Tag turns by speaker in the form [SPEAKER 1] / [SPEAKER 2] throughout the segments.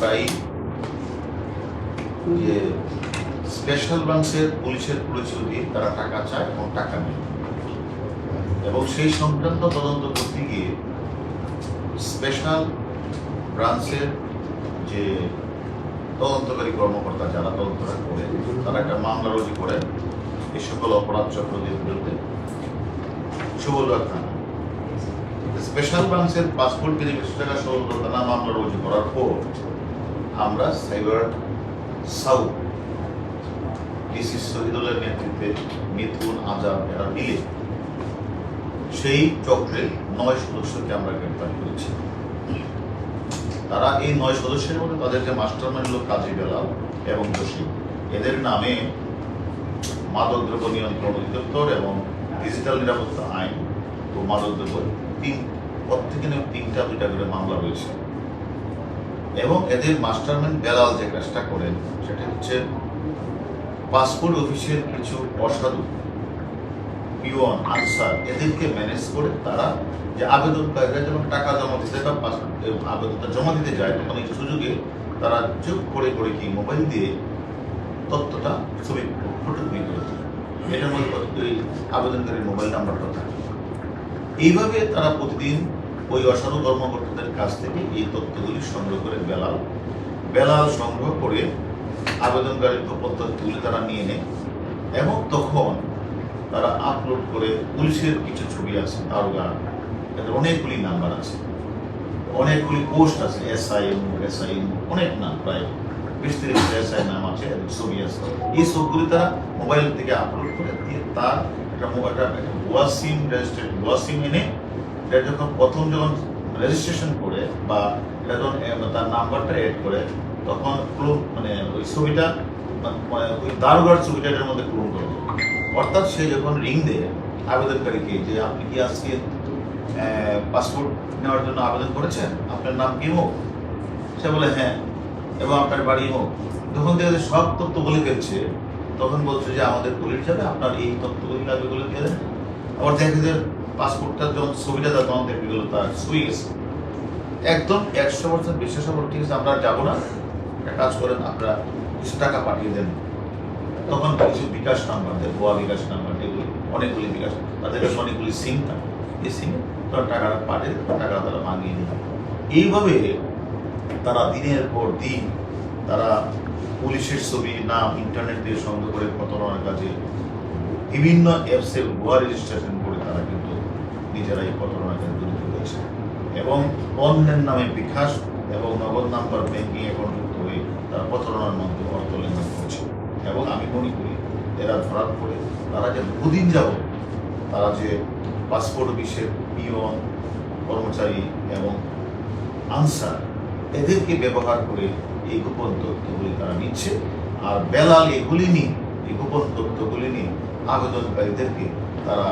[SPEAKER 1] প্রায় যে স্পেশাল ব্রাঞ্চের পুলিশের পরিচয় দিয়ে তারা টাকা চায় এবং টাকা নেয়। এবং সেই সংক্রান্ত তদন্ত করতে গিয়ে স্পেশাল ব্রাঞ্চের যে তদন্তকারী কর্মকর্তা যারা তদন্তটা করে, তারা একটা মামলা রুজু করে এই সকল অপরাধ চক্রদের বিরুদ্ধে। সুবলবাগ থানা। স্পেশাল ব্রাঞ্চের পাসপোর্ট ভেরিফিকেশন টাকা ষোলো মামলা রুজু করার পর আমরা সাইবার সাউথ ডিসি শহীদুলের নেতৃত্বে মিথুন আজাদ এরা মিলে সেই চক্রের নয় সদস্যকে আমরা গ্রেপ্তার করেছি। তারা এই নয় সদস্যের মধ্যে তাদেরকে মাস্টার মাইন্ড কাজী বেলাল এবং জসিম এদের নামে মাদক দ্রব্য নিয়ন্ত্রণ অধিদপ্তর এবং ডিজিটাল নিরাপত্তা আইন ও মাদক দ্রব্য তিন প্রত্যেকে নিয়ে তিনটা দুইটা করে মামলা রয়েছে। এবং এদের মাস্টারম্যান বেলাল যে কাজটা করেন, সেটা হচ্ছে পাসপোর্ট অফিসের কিছু অসাধু, পিওন, আনসার, এদেরকে ম্যানেজ করে তারা যে আবেদনকারীরা যখন টাকা জমা দিতে বা আবেদনটা জমা দিতে যায়, তখন এই সুযোগে তারা যোগ করে করে কি মোবাইল দিয়ে তথ্যটা ছবি ফটো তুলে এটার মধ্যে আবেদনকারীর মোবাইল নাম্বারটা থাকে। এইভাবে তারা প্রতিদিন ওই অসাধু কর্মকর্তাদের কাছ থেকে এই তথ্যগুলি সংগ্রহ করে বেলাল বেলাল সংগ্রহ করে আবেদনকারীর গোপন তথ্যগুলি তারা নিয়ে নেয় এবং তখন তারা আপলোড করে পুলিশের কিছু ছবি আছে দারোগা এদের অনেকগুলি নাম্বার আছে, অনেকগুলি পোস্ট আছে এসআই এসআই অনেক নাম, প্রায় বিশ তিরিশ এসআই নাম আছে ছবি আছে। এই সবগুলি তারা মোবাইল থেকে আপলোড করে দিয়ে তার একটা একটা ভুয়া সিম রেজিস্ট্রেড এনে এটা যখন প্রথম যখন রেজিস্ট্রেশন করে বা এটা যখন তার নাম্বারটা এড করে, তখন মানে ওই ছবিটা মানে ওই দারোগার ছবিটা এটার মধ্যে ক্লোন করে অর্থাৎ সে যখন রিং দেয় আবেদনকারীকে যে আপনি কি আজকে পাসপোর্ট নেওয়ার জন্য আবেদন করেছেন? আপনার নাম কি হোক? সে বলে হ্যাঁ। এবং আপনার বাড়ি হোক। যখন যে সব তথ্য বলে ফেলছে তখন বলছে যে, আমাদের পুলিশ যাবে, আপনার এই তথ্যগুলি লাগবে বলে দিয়ে দেন আবার দেখে যে পাসপোর্টটা যখন ছবিটা দেয় তখন দেখে গেলো তার গেছে। একদম একশো পার্সেন্ট বিশ্বাস হবে ঠিক আছে, আমরা যাব না। একটা কাজ করেন আপনারা কিছু টাকা পাঠিয়ে দেন। তখন কিছু বিকাশ নাম্বার দেয় ভুয়া বিকাশ নাম্বার, এগুলি অনেকগুলি বিকাশ। তাদের কাছে অনেকগুলি সিম থাকে। এই সিমে তারা টাকাটা পাঠিয়ে টাকা তারা মাগিয়ে নেয় এইভাবে তারা দিনের পর দিন তারা পুলিশের ছবি, নাম, ইন্টারনেট দিয়ে সংগ্রহ করে, প্রতারণার কাজে বিভিন্ন অ্যাপসের ভুয়া রেজিস্ট্রেশন নিজেরাই কাজে জড়িত রয়েছে এবং অন্যের নামে বিকাশ এবং নগদ নাম্বার ব্যাংকিং অ্যাকাউন্ট যুক্ত হয়ে তারা প্রতারণার মাধ্যমে অর্থ লেনদেন করছে। এবং আমি মনে করি এরা ধরার পরে তারা যে দুদিন যাব তারা যে পাসপোর্ট অফিসের পিয়ন, কর্মচারী এবং আনসার এদেরকে ব্যবহার করে এই গোপন তথ্যগুলি তারা নিচ্ছে আর বেলাল এগুলি নিয়ে, এই গোপন তথ্যগুলি নিয়ে আবেদনকারীদেরকে তারা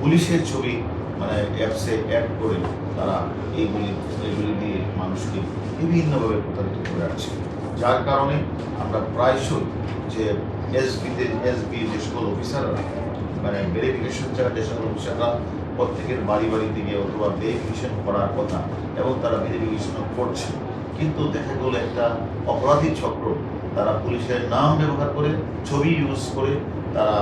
[SPEAKER 1] পুলিশের ছবি মানে অ্যাপসে অ্যাড করে তারা এইগুলি এগুলি দিয়ে মানুষকে বিভিন্নভাবে প্রতারিত করে আসছে যার কারণে আমরা প্রায়শই যে এসবিতে এসবি যে সকল অফিসাররা মানে ভেরিফিকেশন ছাড়া যে সকল অফিসাররা প্রত্যেকের বাড়ি বাড়িতে গিয়ে অথবা ভেরিফিকেশন করার কথা এবং তারা ভেরিফিকেশনও করছে, কিন্তু দেখা গেলো একটা অপরাধী চক্র, তারা পুলিশের নাম ব্যবহার করে, ছবি ইউজ করে, তারা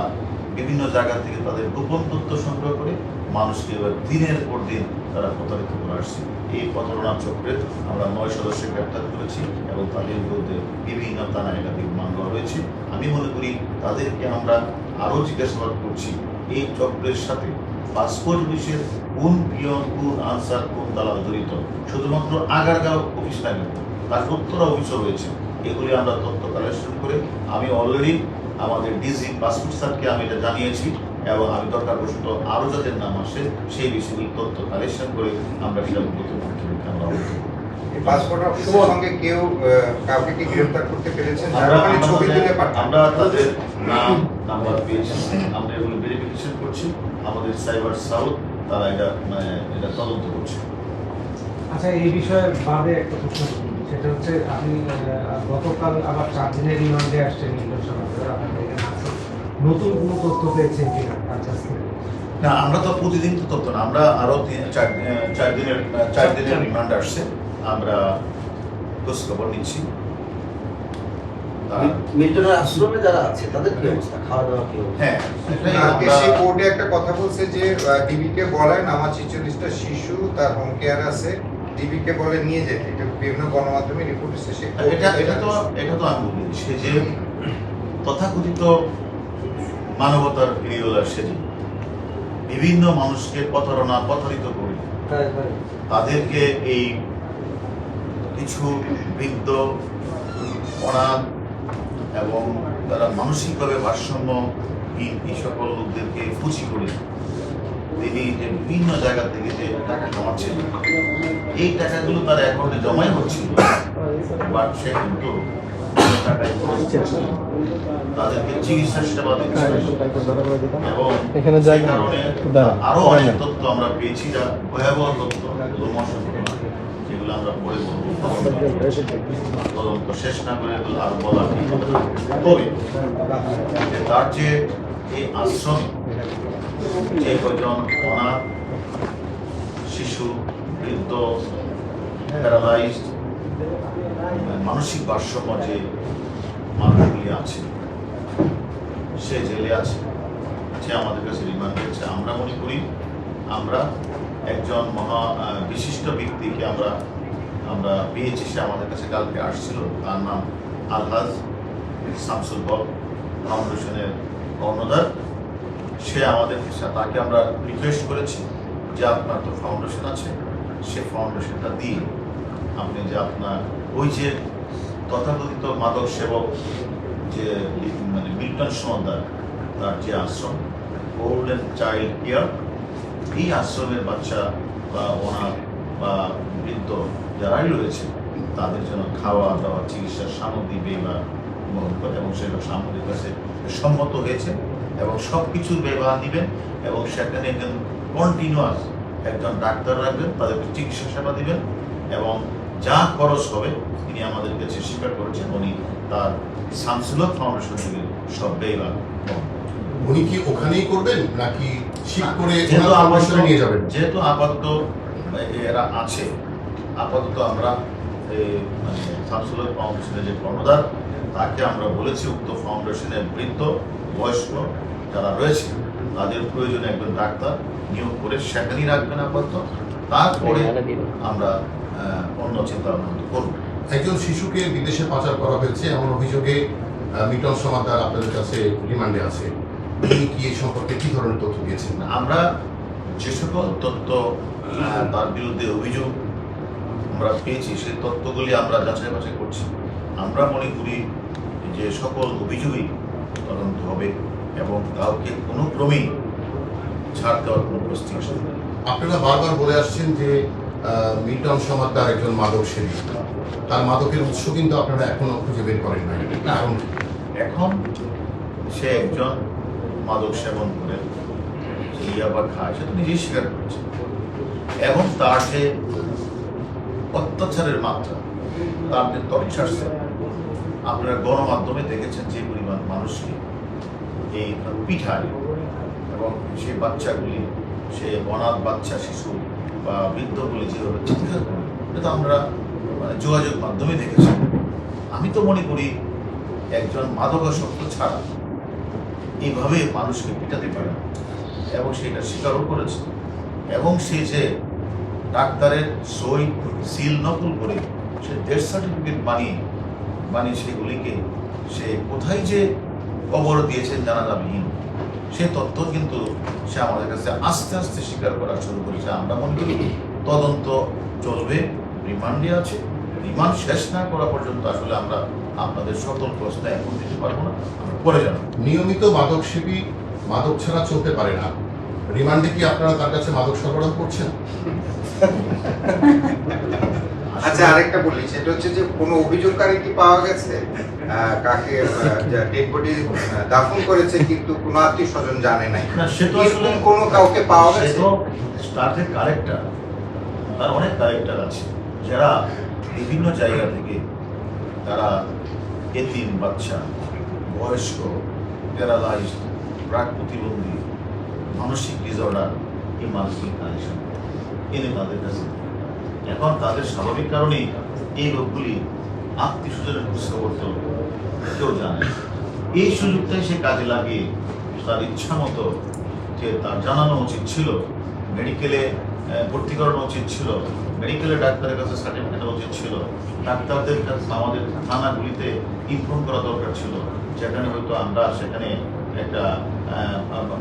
[SPEAKER 1] বিভিন্ন জায়গা থেকে তাদের গোপন তথ্য সংগ্রহ করে মানুষকে এবার দিনের পর দিন তারা প্রতারিত করে আসছে। এই প্রতারণা চক্রের আমরা নয় সদস্য গ্রেপ্তার করেছি এবং তাদের বিরুদ্ধে বিভিন্ন থানায় একাধিক মামলা রয়েছে। আমি মনে করি তাদেরকে আমরা আরও জিজ্ঞাসাবাদ করছি, এই চক্রের সাথে পাসপোর্ট অফিসের কোন পিয়ন কোন আনসার, কোন দালাল জড়িত? শুধুমাত্র আগারগাঁও অফিস না তার উত্তরা অফিসও রয়েছে। এগুলি আমরা তথ্য কালেকশন করে আমি অলরেডি আমাদের ডিজি পাসপোর্ট স্যারকে আমি এটা জানিয়েছি এবং আমি দরকার বসত আরও যাদের নাম আসে সেই বিষয়গুলি তথ্য কালেকশন করে আমরা সেটা প্রতিমন্ত্রীকে আমরা আমরা
[SPEAKER 2] মানে ছবি
[SPEAKER 1] আমাদের-
[SPEAKER 2] তুলে পাঠান।
[SPEAKER 1] আমরা তাদের নাম নাম্বার পেয়েছি। আমরা এগুলো ভেরিফিকেশন করছি। আমাদের সাইবার সাউথ তারা এটা মানে এটা তদন্ত করছে।
[SPEAKER 3] আচ্ছা এই বিষয়ে বাদে একটা প্রশ্ন। সেটা হচ্ছে আপনি গতকাল আবার চার দিনের রিমান্ডে আসছেন নতুন কোনো তথ্য পেয়েছেন কিনা তার কাছ থেকে
[SPEAKER 1] না আমরা তো প্রতিদিন তো তথ্য না আমরা আরও তিন- চার চার দিনের চার দিনের রিমান্ড আসছে। আমরা নিচ্ছি।
[SPEAKER 4] মিল্টনের আশ্রমে যারা আছে তাদের কি অবস্থা? খাওয়া দাওয়া কি
[SPEAKER 1] হ্যাঁ
[SPEAKER 2] একটা কথা বলছে যে ডিবিকে বলেন আমার ছিচল্লিশটা শিশু তার হোম কেয়ার আছে। ডিবিকে বলে নিয়ে যেতে এটা বিভিন্ন গণমাধ্যমে রিপোর্ট এসেছে সে
[SPEAKER 1] এটা এটা তো এটা তো আমি বলি সে যে তথাকথিত মানবতার প্রিয়লার সে বিভিন্ন মানুষকে প্রতারণা প্রতারিত করে
[SPEAKER 4] তাই তাই।
[SPEAKER 1] তাদেরকে এই কিছু বৃদ্ধ অনাথ এবং তারা মানসিকভাবে ভারসাম্য এই সকল লোকদেরকে ফুচি করে তিনি যে বিভিন্ন জায়গা থেকে যে টাকা এই টাকাগুলো তার অ্যাকাউন্টে জমাই হচ্ছিল। বাট সে কিন্তু
[SPEAKER 5] এখানে জায়গা আরও
[SPEAKER 1] অনেক তথ্য আমরা পেয়েছি যা ভয়াবহ তথ্য যেগুলো আমরা পরে তদন্ত শেষ না করে আর বলা ঠিক তবে তার যে এই আশ্রমে যে কয়জন অনাথ শিশু বৃদ্ধ প্যারালাইজড মানসিক ভারসাম্য যে মানুষগুলি আছে, সে জেলে আছে সে আমাদের কাছে রিমান্ড দিয়েছে আমরা মনে করি, আমরা একজন মহা বিশিষ্ট ব্যক্তিকে আমরা আমরা পেয়েছি, সে আমাদের কাছে কালকে আসছিল। তার নাম আলহাজ শামসুল হক, ফাউন্ডেশনের কর্ণধার। সে আমাদের তাকে আমরা রিকোয়েস্ট করেছি যে আপনার তো ফাউন্ডেশন আছে, সে ফাউন্ডেশনটা দিয়ে আপনি যে আপনার ওই যে তথাকথিত মাদক সেবক যে মানে মিল্টন সমাদার তার যে আশ্রম ওল্ড অ্যান্ড চাইল্ড কেয়ার এই আশ্রমের বাচ্চা বা ওনার বা বৃদ্ধ যারাই রয়েছে, তাদের জন্য খাওয়া দাওয়া, চিকিৎসার সামগ্রী করে এবং সেগুলো সামগ্রীর কাছে সম্মত হয়েছে। এবং সব কিছুর ব্যবহার নেবেন এবং সেখানে একজন কন্টিনিউয়াস একজন ডাক্তার রাখবেন তাদেরকে চিকিৎসা সেবা দিবেন এবং যা খরচ হবে তিনি আমাদের কাছে স্বীকার করেছেন উনি তার শামসুলক ফাউন্ডেশন থেকে সব ব্যয়ভার
[SPEAKER 6] উনি কি ওখানেই করবেন নাকি ঠিক করে
[SPEAKER 1] যেহেতু আপাতত
[SPEAKER 6] নিয়ে যাবেন?
[SPEAKER 1] যেহেতু আপাতত এরা আছে আপাতত আমরা মানে ফাউন্ডেশনের যে কর্ণধার তাকে আমরা বলেছি উক্ত ফাউন্ডেশনের বৃদ্ধ। বয়স্ক যারা রয়েছে তাদের প্রয়োজনে একজন ডাক্তার নিয়োগ করে সেখানেই রাখবেন আপাতত। তারপরে আমরা অন্য চিন্তা ভাবনা করব।
[SPEAKER 6] একজন শিশুকে বিদেশে পাচার করা হয়েছে এমন অভিযোগে মিটন সমাদার আপনাদের কাছে রিমান্ডে আছে। তিনি কি এই সম্পর্কে কি ধরনের তথ্য দিয়েছেন?
[SPEAKER 1] আমরা যে সকল তথ্য তার বিরুদ্ধে অভিযোগ আমরা পেয়েছি সেই তথ্যগুলি আমরা যাচাই বাছাই করছি। আমরা মনে করি যে সকল অভিযোগই তদন্ত হবে এবং কাউকে কোনো ক্রমেই ছাড় দেওয়ার কোনো প্রস্তুতি আসবে
[SPEAKER 6] আপনারা বারবার বলে আসছেন যে মিল্টন সমাদার একজন মাদক সেবী। তার মাদকের উৎস কিন্তু আপনারা এখনও খুঁজে বের করেন না কারণ
[SPEAKER 1] এখন সে একজন মাদক সেবন করে সে ইয়াবা খায় সে তো নিজেই স্বীকার করছে। এবং তার যে অত্যাচারের মাত্রা তার যে টর্চার আপনারা গণমাধ্যমে দেখেছেন যে মানুষকে এই পিঠায় এবং সেই বাচ্চাগুলি, সে অনাথ বাচ্চা, শিশু বা বৃদ্ধগুলি যেভাবে চিৎকার করে, এটা তো আমরা মানে যোগাযোগ মাধ্যমে দেখেছি আমি তো মনে করি একজন মাদকাসক্ত ছাড়া এইভাবে মানুষকে পিটাতে পারে। এবং সেটা স্বীকারও করেছে এবং সে যে ডাক্তারের সই, সিল নকল করে সে ডেথ সার্টিফিকেট বানিয়ে বানিয়ে সেগুলিকে সে কোথায় যে কবর দিয়েছেন জানা যাবেহীন সে তথ্য কিন্তু সে আমাদের কাছে আস্তে আস্তে স্বীকার করা শুরু করেছে। আমরা মনে করি তদন্ত চলবে রিমান্ডে আছে। রিমান্ড শেষ না করা পর্যন্ত আসলে আমরা আপনাদের সকল প্রশ্ন এখন দিতে পারব না। আমরা পরে জানাব।
[SPEAKER 6] নিয়মিত মাদক সেবী মাদক ছাড়া চলতে পারে না। রিমান্ডে কি আপনারা তার কাছে মাদক সরবরাহ করছেন?
[SPEAKER 2] আচ্ছা আরেকটা বলি সেটা হচ্ছে যে কোনো অভিযোগকারী কি পাওয়া গেছে? কাকে ডেড বডি দাফন করেছে কিন্তু কোনো আত্মীয় স্বজন জানে নাই? এরকম কোনো কাউকে পাওয়া গেছে?
[SPEAKER 1] তার কারেক্টার। তার অনেক কারেক্টার আছে। যারা বিভিন্ন জায়গা থেকে তারা এতিম বাচ্চা বয়স্ক প্যারালাইজ প্রাক প্রতিবন্ধী মানসিক ডিসঅর্ডার এই মানুষগুলি কানেকশন এনে তাদের কাছে এখন তাদের স্বাভাবিক কারণেই এই লোকগুলি আত্মীয় স্বজনের খোঁজখবর তো কেউ জানে এই সুযোগটাই সে কাজে লাগিয়ে তার ইচ্ছা মতো যে তার জানানো উচিত ছিল, মেডিকেলে ভর্তি করানো উচিত ছিল, মেডিকেলে ডাক্তারের কাছে সার্টিফিকেট উচিত ছিল, ডাক্তারদের কাছে আমাদের থানাগুলিতে ইনফর্ম করা দরকার ছিল, যেখানে হয়তো আমরা সেখানে একটা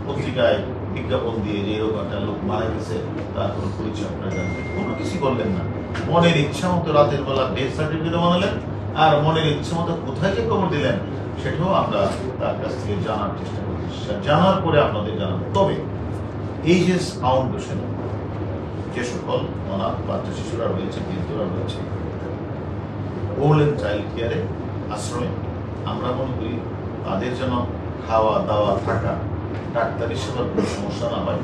[SPEAKER 1] পত্রিকায় বিজ্ঞাপন দিয়ে যে এরকম একটা লোক মারা গেছে, তার কোনো পরিচয় আপনারা জানবেন কোনো কিছু করলেন না। মনের ইচ্ছা মতো রাতের বেলা ডেথ সার্টিফিকেট বানালেন, আর মনের ইচ্ছা মতো কোথায় যে খবর দিলেন, সেটাও আমরা তার কাছ থেকে জানার চেষ্টা করছি। জানার পরে আপনাদের জানাব। তবে এই যে ফাউন্ডেশন যে সকল অনাথ বাচ্চা শিশুরা রয়েছে, বৃদ্ধরা রয়েছে ওল্ড এন্ড চাইল্ড কেয়ারে আশ্রমে আমরা মনে করি তাদের যেন খাওয়া দাওয়া থাকা ডাক্তারি সেবার কোনো সমস্যা না হয়,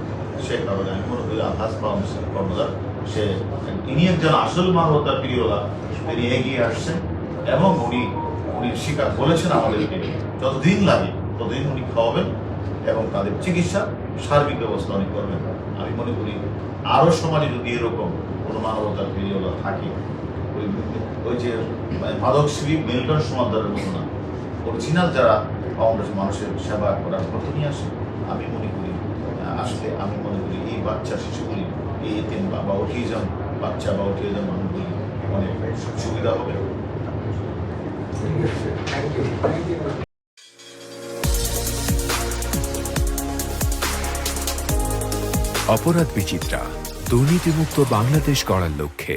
[SPEAKER 1] সে কারণে আমি মনে করি আভাস ফাউন্ডেশন কর্মদার সে তিনি একজন আসল মানবতার প্রিয়লা তিনি এগিয়ে আসছেন এবং উনি উনি স্বীকার বলেছেন আমাদেরকে, যতদিন লাগে ততদিন উনি খাওয়াবেন এবং তাদের চিকিৎসা, সার্বিক ব্যবস্থা উনি করবেন। আমি মনে করি আরও সমাজে যদি এরকম কোনো মানবতার প্রিয়লা থাকে, ওই ওই যে মাদক শ্রী মিল্টন সমাদারের মতো না অরিজিনাল যারা ফাউন্ডেশন মানুষের সেবা করার পথে নিয়ে আসে। আমি মনে করি আসলে আমি মনে করি এই বাচ্চা শিশুগুলি এই এতিম বা অটিজম বাচ্চা বা অটিজম মানুষগুলি অনেক সুবিধা হবে।
[SPEAKER 2] থ্যাংক ইউ
[SPEAKER 5] অপরাধ বিচিত্রা দুর্নীতিমুক্ত বাংলাদেশ গড়ার লক্ষ্যে।